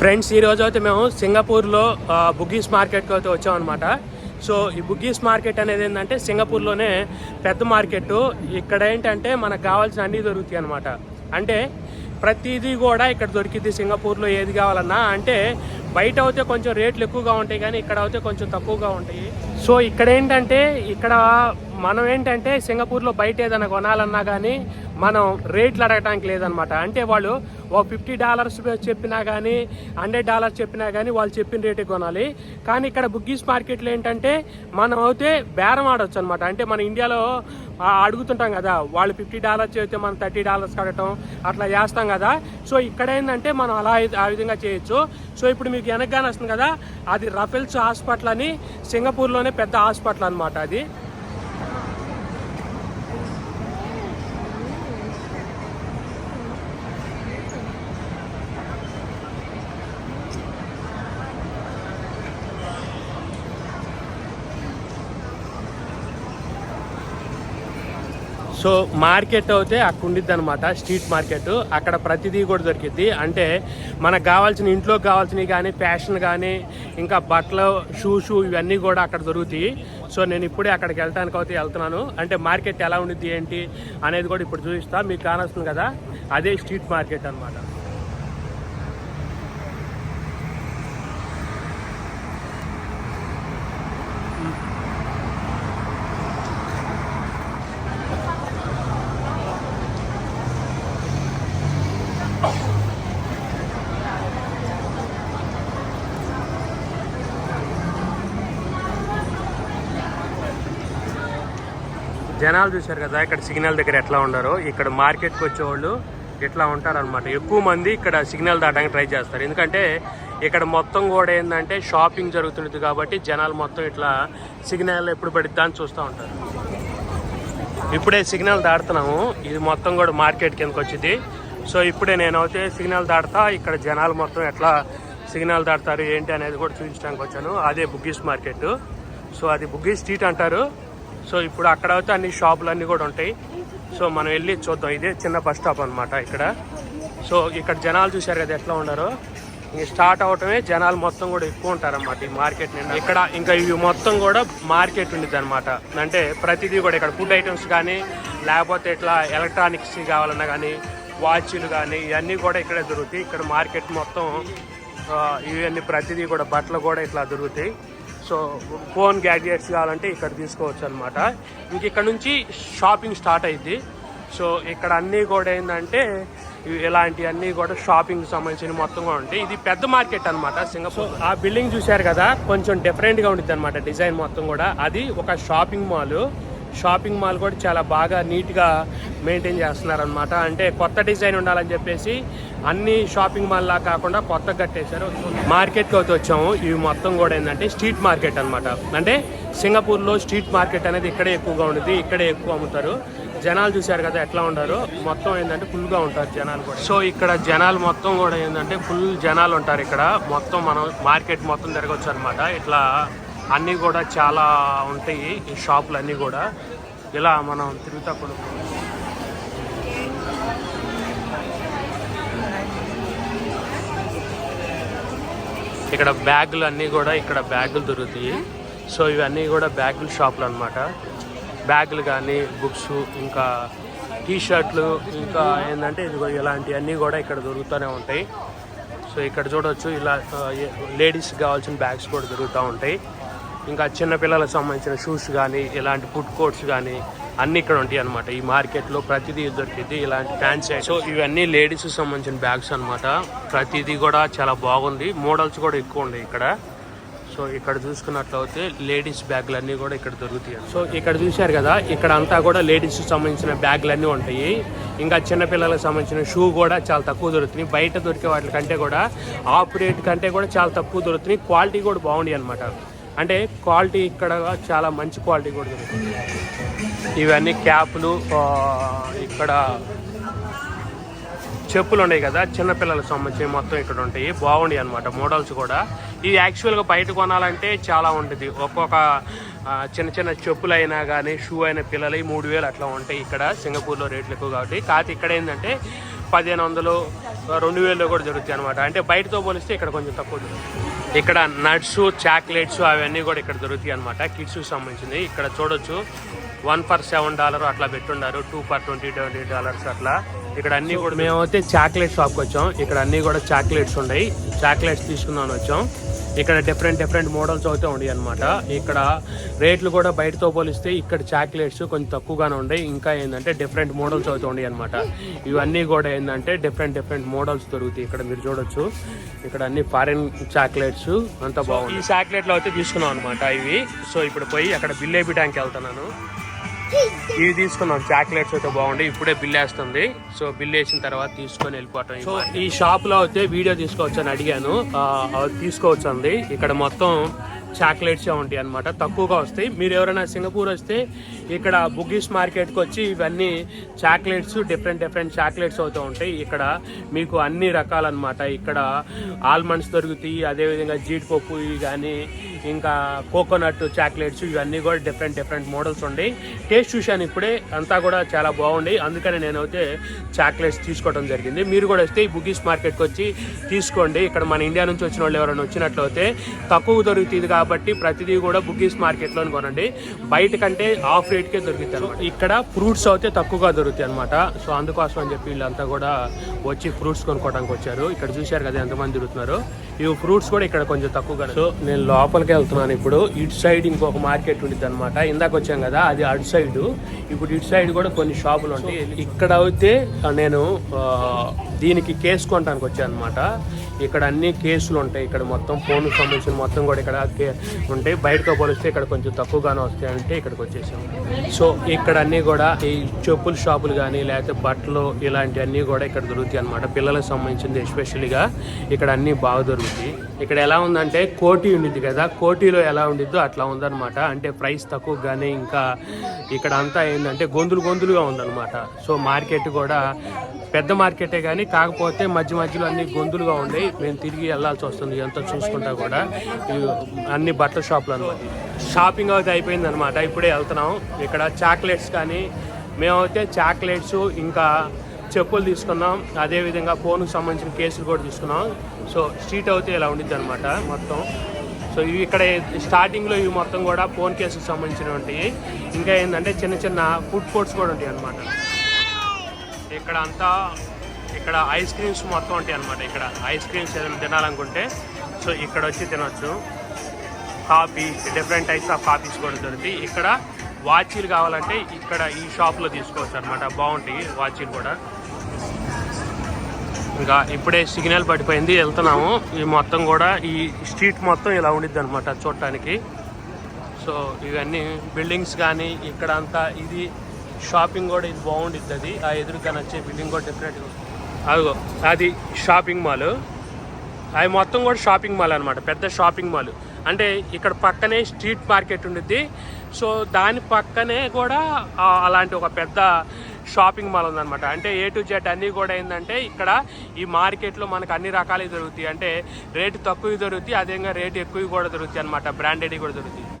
Friends ఈరోజు అయితే మేము సింగపూర్లో బుగ్గీస్ మార్కెట్కి అయితే వచ్చామన్నమాట సో ఈ బుగ్గీస్ మార్కెట్ అనేది ఏంటంటే సింగపూర్లోనే పెద్ద మార్కెట్ ఇక్కడ ఏంటంటే మనకు కావాల్సిన అన్నీ దొరుకుతాయి అనమాట అంటే ప్రతిదీ కూడా ఇక్కడ దొరికింది సింగపూర్లో ఏది కావాలన్నా. అంటే బయట అయితే కొంచెం రేట్లు ఎక్కువగా ఉంటాయి కానీ ఇక్కడ అయితే కొంచెం తక్కువగా ఉంటాయి. సో ఇక్కడ ఏంటంటే ఇక్కడ మనం ఏంటంటే సింగపూర్లో బయట ఏదైనా కొనాలన్నా కానీ మనం రేట్లు అడగటానికి లేదనమాట అంటే వాళ్ళు ఒక ఫిఫ్టీ డాలర్స్ చెప్పినా కానీ హండ్రెడ్ డాలర్స్ చెప్పినా కానీ వాళ్ళు చెప్పిన రేటే కొనాలి. కానీ ఇక్కడ బుగ్గీస్ మార్కెట్లో ఏంటంటే మనం అయితే బేరం ఆడొచ్చు అనమాట అంటే మన ఇండియాలో అడుగుతుంటాం కదా వాళ్ళు ఫిఫ్టీ డాలర్స్ చెబితే మనం థర్టీ డాలర్స్ కట్టడం అట్లా చేస్తాం కదా. సో ఇక్కడ ఏంటంటే మనం అలా ఆ విధంగా చేయొచ్చు. సో ఇప్పుడు మీకు వెనకగానే వస్తుంది కదా అది రఫెల్స్ హాస్పిటల్ అని సింగపూర్లోనే పెద్ద హాస్పిటల్ అనమాట అది. సో మార్కెట్ అయితే అక్కడ ఉండిద్ది అనమాట స్ట్రీట్ మార్కెట్. అక్కడ ప్రతిదీ కూడా దొరికిద్ది. అంటే మనకు కావాల్సిన ఇంట్లోకి కావాల్సినవి కానీ ఫ్యాషన్ కానీ ఇంకా బట్టలు షూస్ ఇవన్నీ కూడా అక్కడ దొరుకుతాయి. సో నేను ఇప్పుడే అక్కడికి వెళ్ళడానికి అయితే వెళ్తున్నాను. అంటే మార్కెట్ ఎలా ఉండిద్ది ఏంటి అనేది కూడా ఇప్పుడు చూపిస్తా. మీకు కానొస్తుంది కదా? అదే స్ట్రీట్ మార్కెట్ అనమాట జనాలు చూశారు కదా ఇక్కడ సిగ్నల్ దగ్గర ఎట్లా ఉండరు. ఇక్కడ మార్కెట్కి వచ్చేవాళ్ళు ఇట్లా ఉంటారనమాట ఎక్కువ మంది ఇక్కడ సిగ్నల్ దాటడానికి ట్రై చేస్తారు. ఎందుకంటే ఇక్కడ మొత్తం కూడా ఏంటంటే షాపింగ్ జరుగుతుంది కాబట్టి జనాలు మొత్తం ఇట్లా సిగ్నల్ ఎప్పుడు పడిద్దా అని చూస్తూ ఉంటారు. ఇప్పుడే సిగ్నల్ దాడుతున్నాము ఇది మొత్తం కూడా మార్కెట్ కిందకి వచ్చింది. సో ఇప్పుడే నేనైతే సిగ్నల్ దాటుతా ఇక్కడ జనాలు మొత్తం ఎట్లా సిగ్నల్ దాడతారు ఏంటి అనేది కూడా చూపించడానికి వచ్చాను. అదే బుగ్గీస్ మార్కెట్ సో అది బుగ్గీస్ స్ట్రీట్ అంటారు. సో ఇప్పుడు అక్కడ అయితే అన్ని షాపులు అన్నీ కూడా ఉంటాయి. సో మనం వెళ్ళి చూద్దాం. ఇదే చిన్న బస్ స్టాప్ అనమాట ఇక్కడ. సో ఇక్కడ జనాలు చూశారు కదా ఎట్లా ఉన్నారో ఇంక స్టార్ట్ అవటమే జనాలు మొత్తం కూడా ఎక్కువ ఉంటారన్నమాట ఈ మార్కెట్ నిండా. ఇక్కడ ఇంకా ఇవి మొత్తం కూడా మార్కెట్ ఉండిద్ది అనమాట అంటే ప్రతిదీ కూడా ఇక్కడ ఫుడ్ ఐటమ్స్ కానీ లేకపోతే ఇట్లా ఎలక్ట్రానిక్స్ కావాలన్నా కానీ వాచ్లు కానీ ఇవన్నీ కూడా ఇక్కడే దొరుకుతాయి. ఇక్కడ మార్కెట్ మొత్తం ఇవన్నీ ప్రతిదీ కూడా బట్టలు కూడా ఇట్లా దొరుకుతాయి. సో ఫోన్ గ్యాడ్జెట్స్ కావాలంటే ఇక్కడ తీసుకోవచ్చు అనమాట ఇంక ఇక్కడ నుంచి షాపింగ్ స్టార్ట్ అయింది. సో ఇక్కడ అన్నీ కూడా ఏంటంటే ఇవి ఇలాంటి అన్నీ కూడా షాపింగ్ సంబంధించిన మొత్తం కూడా ఉంటాయి. ఇది పెద్ద మార్కెట్ అనమాట సింగపూర్. ఆ బిల్డింగ్ చూశారు కదా కొంచెం డిఫరెంట్గా ఉంటుంది అనమాట డిజైన్ మొత్తం కూడా. అది ఒక షాపింగ్ మాల్. షాపింగ్ మాల్ కూడా చాలా బాగా నీట్గా మెయింటైన్ చేస్తున్నారనమాట అంటే కొత్త డిజైన్ ఉండాలని చెప్పేసి అన్ని షాపింగ్ మాల్ లా కాకుండా కొత్త కట్టేశారు. మార్కెట్కి అయితే వచ్చాము. ఇవి మొత్తం కూడా ఏంటంటే స్ట్రీట్ మార్కెట్ అనమాట అంటే సింగపూర్లో స్ట్రీట్ మార్కెట్ అనేది ఇక్కడే ఎక్కువగా ఉంటుంది ఇక్కడే ఎక్కువ అమ్ముతారు. జనాలు చూశారు కదా ఎట్లా ఉండరు. మొత్తం ఏంటంటే ఫుల్గా ఉంటారు జనాలు కూడా. సో ఇక్కడ జనాలు మొత్తం కూడా ఏంటంటే ఫుల్ జనాలు ఉంటారు ఇక్కడ. మొత్తం మనం మార్కెట్ మొత్తం తిరగచ్చు అనమాట ఇట్లా అన్నీ కూడా చాలా ఉంటాయి ఈ షాపులు అన్నీ కూడా. ఇలా మనం తిరుగుతా కొనుక్కో ఇక్కడ బ్యాగులు అన్నీ కూడా ఇక్కడ బ్యాగులు దొరుకుతాయి. సో ఇవన్నీ కూడా బ్యాగుల షాపులు అనమాట బ్యాగులు కానీ బుక్స్ ఇంకా టీ షర్ట్లు ఇంకా ఏంటంటే ఇదిగో ఇలాంటివన్నీ కూడా ఇక్కడ దొరుకుతూనే ఉంటాయి. సో ఇక్కడ చూడొచ్చు ఇలా లేడీస్ కావాల్సిన బ్యాగ్స్ కూడా దొరుకుతూ ఉంటాయి. ఇంకా చిన్నపిల్లలకు సంబంధించిన షూస్ కానీ ఇలాంటి ఫుడ్ కోర్ట్స్ కానీ అన్నీ ఇక్కడ ఉంటాయి అనమాట ఈ మార్కెట్లో ప్రతిదీ దొరికింది ఇలాంటి ఫ్యాన్సీ సో ఇవన్నీ లేడీస్ సంబంధించిన బ్యాగ్స్ అన్నమాట. ప్రతిదీ కూడా చాలా బాగుంది. మోడల్స్ కూడా ఎక్కువ ఉన్నాయి ఇక్కడ. సో ఇక్కడ చూసుకున్నట్లయితే లేడీస్ బ్యాగులు అన్నీ కూడా ఇక్కడ దొరుకుతాయి సో ఇక్కడ చూశారు కదా ఇక్కడ అంతా కూడా లేడీస్ సంబంధించిన బ్యాగులు అన్నీ ఉంటాయి. ఇంకా చిన్నపిల్లలకు సంబంధించిన షూ కూడా చాలా తక్కువ దొరుకుతున్నాయి బయట దొరికే వాటి కంటే కూడా ఆఫ్ రేట్ కంటే కూడా చాలా తక్కువ దొరుకుతున్నాయి క్వాలిటీ కూడా బాగుంది అనమాట అంటే క్వాలిటీ ఇక్కడ చాలా మంచి క్వాలిటీ కూడా దొరుకుతుంది. ఇవన్నీ క్యాప్లు ఇక్కడ చెప్పులు ఉన్నాయి కదా చిన్నపిల్లలకు సంబంధించి మొత్తం ఇక్కడ ఉంటాయి. బాగుండి అనమాట మోడల్స్ కూడా. ఇది యాక్చువల్గా బయట కొనాలంటే చాలా ఉంటుంది. ఒక్కొక్క చిన్న చిన్న చెప్పులు అయినా కానీ షూ అయిన పిల్లలు మూడు వేలు అట్లా ఉంటాయి ఇక్కడ సింగపూర్లో రేట్లు ఎక్కువ కాబట్టి. కాకపోతే ఇక్కడ ఏంటంటే పదిహేను వందలు రెండు వేలు కూడా దొరుకుతాయి అనమాట అంటే బయటతో పోలిస్తే ఇక్కడ కొంచెం తక్కువ దొరుకుతుంది ఇక్కడ నట్స్ చాక్లెట్స్ అవన్నీ కూడా ఇక్కడ దొరుకుతాయి అనమాట కిడ్స్ సంబంధించింది ఇక్కడ చూడొచ్చు. వన్ ఫర్ సెవెన్ డాలర్ అట్లా పెట్టున్నారు two for twenty twenty dollars అట్లా. ఇక్కడ అన్ని కూడా మేమైతే చాక్లెట్ షాప్కి వచ్చాం. ఇక్కడ అన్ని కూడా చాక్లెట్స్ ఉన్నాయి. చాక్లెట్స్ తీసుకుందామని వచ్చాం. ఇక్కడ డిఫరెంట్ డిఫరెంట్ మోడల్స్ అయితే ఉన్నాయి అనమాట ఇక్కడ రేట్లు కూడా బయటతో పోలిస్తే ఇక్కడ చాక్లెట్స్ కొంచెం తక్కువగానే ఉన్నాయి. ఇంకా ఏంటంటే డిఫరెంట్ మోడల్స్ అయితే ఉన్నాయి అనమాట ఇవన్నీ కూడా ఏంటంటే డిఫరెంట్ డిఫరెంట్ మోడల్స్ దొరుకుతాయి. ఇక్కడ మీరు చూడొచ్చు. ఇక్కడ అన్ని ఫారిన్ చాక్లెట్స్ అంతా బాగుంది ఈ చాక్లెట్లు అయితే తీసుకున్నాం అనమాట ఇవి. సో ఇప్పుడు పోయి అక్కడ బిల్ వేయడానికి వెళ్తున్నాను. ఇవి తీసుకున్నాం. చాక్లెట్స్ అయితే బాగుంది ఇప్పుడే బిల్ వేస్తుంది. సో బిల్ వేసిన తర్వాత తీసుకొని వెళ్ళిపోవటం సో ఈ షాప్లో అయితే వీడియో తీసుకోవచ్చు అని అడిగాను. తీసుకోవచ్చు అంది ఇక్కడ మొత్తం చాక్లెట్స్ ఉంటాయి అనమాట తక్కువగా వస్తాయి. మీరు ఎవరైనా సింగపూర్ వస్తే ఇక్కడ బుగ్గీస్ మార్కెట్కి వచ్చి ఇవన్నీ చాక్లెట్స్ డిఫరెంట్ డిఫరెంట్ చాక్లెట్స్ అవుతూ ఉంటాయి. ఇక్కడ మీకు అన్ని రకాలన్నమాట. ఇక్కడ ఆల్మండ్స్ దొరుకుతాయి. అదేవిధంగా జీడిపప్పు ఇవి కానీ ఇంకా కోకోనట్ చాక్లెట్స్ ఇవన్నీ కూడా డిఫరెంట్ డిఫరెంట్ మోడల్స్ ఉన్నాయి టేస్ట్ చూశాను ఇప్పుడే అంతా కూడా చాలా బాగుంది అందుకని నేనైతే చాక్లెట్స్ తీసుకోవడం జరిగింది. మీరు కూడా వస్తే ఈ బుగ్గీస్ మార్కెట్కి వచ్చి తీసుకోండి. ఇక్కడ మన ఇండియా నుంచి వచ్చిన వాళ్ళు ఎవరైనా వచ్చినట్లయితే తక్కువ దొరుకుతుంది కాబట్టి ప్రతిదీ కూడా బుగ్గీస్ మార్కెట్లో కొనండి. బయట కంటే ఆఫ్ రేట్కే దొరుకుతాయి అనమాట ఇక్కడ ఫ్రూట్స్ అయితే తక్కువగా దొరుకుతాయి అనమాట సో అందుకోసం అని చెప్పి వీళ్ళంతా కూడా వచ్చి ఫ్రూట్స్ కొనుక్కోవడానికి వచ్చారు. ఇక్కడ చూశారు కదా ఎంతమంది తిరుగుతున్నారు. ఇవి ఫ్రూట్స్ కూడా ఇక్కడ కొంచెం తక్కువగా సో నేను లోపలికి వెళ్తున్నాను ఇప్పుడు. ఇటు సైడ్ ఇంకొక మార్కెట్ ఉంటుంది అనమాట ఇందాక వచ్చాం కదా అది అటు సైడ్. ఇప్పుడు ఇటు సైడ్ కూడా కొన్ని షాపులు ఉంటాయి. ఇక్కడ అయితే నేను దీనికి కేసు కొనడానికి వచ్చాను అనమాట ఇక్కడ అన్ని కేసులు ఉంటాయి. ఇక్కడ మొత్తం ఫోన్కి సంబంధించిన మొత్తం కూడా ఇక్కడ కే- ఉంటాయి. బయటతో పోలిస్తే ఇక్కడ కొంచెం తక్కువగానే వస్తాయి అంటే ఇక్కడికి వచ్చేసాం. సో ఇక్కడ అన్ని కూడా ఈ చెప్పుల షాపులు కానీ లేకపోతే బట్టలు ఇలాంటివన్నీ కూడా ఇక్కడ దొరుకుతాయి అనమాట పిల్లలకు సంబంధించింది ఎస్పెషల్గా ఇక్కడ అన్ని బాగా దొరుకుతాయి. ఇక్కడ ఎలా ఉందంటే కోటి ఉండిద్ది కదా కోటిలో ఎలా ఉండిద్దో అట్లా ఉందన్నమాట. అంటే ప్రైస్ తక్కువ కానీ ఇంకా ఇక్కడ అంతా ఏంటంటే గొంతులు గొంతులుగా ఉందన్నమాట. సో మార్కెట్ కూడా పెద్ద మార్కెటే కానీ కాకపోతే మధ్య మధ్యలో అన్ని గొంతులుగా ఉండేవి మేము తిరిగి వెళ్ళాల్సి వస్తుంది ఎంత చూసుకుంటా కూడా. అన్ని బట్టల షాపులు అనమాట షాపింగ్ అయితే అయిపోయింది అనమాట ఇప్పుడే వెళ్తున్నాం. ఇక్కడ చాక్లెట్స్ కానీ మేమైతే చాక్లెట్స్ ఇంకా చెప్పులు తీసుకున్నాం. అదేవిధంగా ఫోన్కి సంబంధించిన కేసులు కూడా తీసుకున్నాం. సో స్ట్రీట్ అయితే ఇలా ఉండిద్ది అనమాట మొత్తం. సో ఇవి ఇక్కడ స్టార్టింగ్లో ఇవి మొత్తం కూడా ఫోన్ కేసుకు సంబంధించినవి ఉంటాయి. ఇంకా ఏంటంటే చిన్న చిన్న ఫుడ్ కోర్ట్స్ కూడా ఉంటాయి అనమాట ఇక్కడ అంతా ఇక్కడ ఐస్ క్రీమ్స్ మొత్తం ఉంటాయి అనమాట ఇక్కడ ఐస్ క్రీమ్స్ ఏదైనా తినాలనుకుంటే సో ఇక్కడ వచ్చి తినొచ్చు. Coffee different types of coffees కూడా దొరుకుతాయి. ఇక్కడ వాచీలు కావాలంటే ఇక్కడ ఈ షాప్లో తీసుకోవచ్చు అనమాట బాగుంటాయి వాచీలు కూడా. ఇంకా ఇప్పుడే సిగ్నల్ పడిపోయింది వెళ్తున్నాము. ఈ మొత్తం కూడా ఈ స్ట్రీట్ మొత్తం ఇలా ఉండిద్ది అనమాట చూడటానికి. సో ఇవన్నీ బిల్డింగ్స్ కానీ ఇక్కడ అంతా ఇది షాపింగ్ కూడా ఇది బాగుండిద్ది అది. ఆ ఎదురుగా నచ్చే బిల్డింగ్ కూడా డెఫినెట్గా అదిగో అది షాపింగ్ మాల్. అది మొత్తం కూడా షాపింగ్ మాల్ అనమాట పెద్ద షాపింగ్ మాల్. అంటే ఇక్కడ పక్కనే స్ట్రీట్ మార్కెట్ ఉండిద్ది. సో దాని పక్కనే కూడా అలాంటి ఒక పెద్ద షాపింగ్ మాల్ ఉందన్నమాట. అంటే ఏ టు జెడ్ అన్నీ కూడా ఏంటంటే ఇక్కడ ఈ మార్కెట్లో మనకు అన్ని రకాలు దొరుకుతాయి. అంటే రేటు తక్కువ దొరుకుతాయి అదేవిధంగా రేటు ఎక్కువ కూడా దొరుకుతాయి అనమాట బ్రాండెడ్ కూడా దొరుకుతాయి.